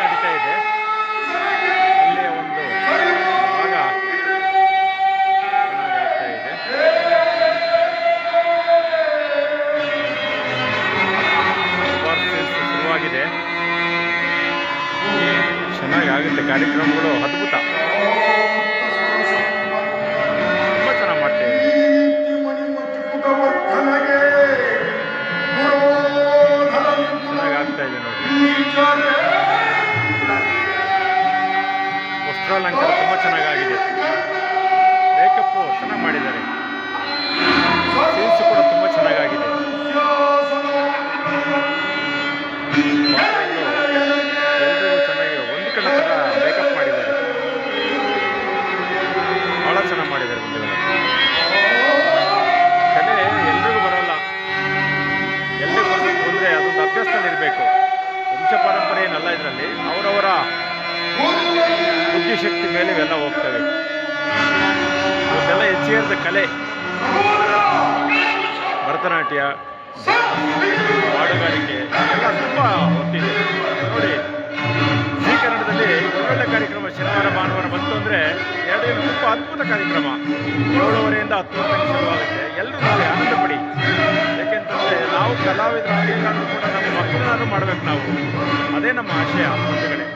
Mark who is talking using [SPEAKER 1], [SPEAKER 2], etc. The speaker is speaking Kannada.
[SPEAKER 1] ನಡೀತಾ ಇದೆ. ಅಲ್ಲಿಯ ಒಂದು ಭಾಗ. ಆಗ್ತಾ ಇದೆ ಶುರುವಾಗಿದೆ. ಚೆನ್ನಾಗಿ ಆಗುತ್ತೆ ಕಾರ್ಯಕ್ರಮಗಳು ಅದ್ಭುತ. ವಸ್ತ್ರಾಲಂಕಾರ ತುಂಬ ಚೆನ್ನಾಗಾಗಿದೆ. ಮೇಕಪ್ಪು ಚೆನ್ನಾಗಿ ಮಾಡಿದ್ದಾರೆ. ಸೀನ್ಸ್ ಕೂಡ ತುಂಬ ಚೆನ್ನಾಗಾಗಿದೆ. ಎಲ್ರಿಗೂ ಚೆನ್ನಾಗಿ ಹೊಂದ್ಕೊಳ್ಳೋ ಥರ ಮೇಕಪ್ ಮಾಡಿದ್ದಾರೆ. ಭಾಳ ಚೆನ್ನಾಗಿ ಮಾಡಿದ್ದಾರೆ ಬಂಧುಗಳು ಕಲೆ ಎಲ್ರಿಗೂ ಬರಲ್ಲ. ಎಲ್ರಿಗೂ ಬರಬೇಕು ಅಂದರೆ ಅದೊಂದು ಅಭ್ಯಾಸದಲ್ಲಿ ಇರಬೇಕು. ವಂಶ ಪರಂಪರೆ ಏನಲ್ಲ ಇದರಲ್ಲಿ. ಅವರವರ ಬುದ್ಧಿಶಕ್ತಿ ಮೇಲೆ ಇವೆಲ್ಲ ಹೋಗ್ತವೆ. ಇವೆಲ್ಲ ಹೆಚ್ಚಿರದ ಕಲೆ. ಭರತನಾಟ್ಯ, ಹಾಡುಗಾರಿಕೆ ಎಲ್ಲ ತುಂಬ ಹೊತ್ತಿದೆ ನೋಡಿ, ಈ ಕನ್ನಡದಲ್ಲಿ ಒಳ್ಳೊಳ್ಳೆ ಕಾರ್ಯಕ್ರಮ ಶನಿವಾರ, ಭಾನುವಾರ ಬಂತು ಅಂದರೆ ಎರಡು ದಿನ ತುಂಬ ಅದ್ಭುತ ಕಾರ್ಯಕ್ರಮ. ಏಳುವರೆಯಿಂದ ಹತ್ತು ಗಂಟೆಗೆ ಶುರುವಾಗುತ್ತೆ ಎಲ್ಲರೂ ನೋಡಿ ಆನಂದ ಪಡಿ ಯಾಕೆಂತಂದರೆ ನಾವು ಕಲಾವಿದರಾಗಿ ಕೂಡ ನಮ್ಮ ಮಕ್ಕಳನ್ನಾದ್ರೂ ಮಾಡಬೇಕು ನಾವು. ಅದೇ ನಮ್ಮ ಆಶಯ, ಬಂಧುಗಳೇ.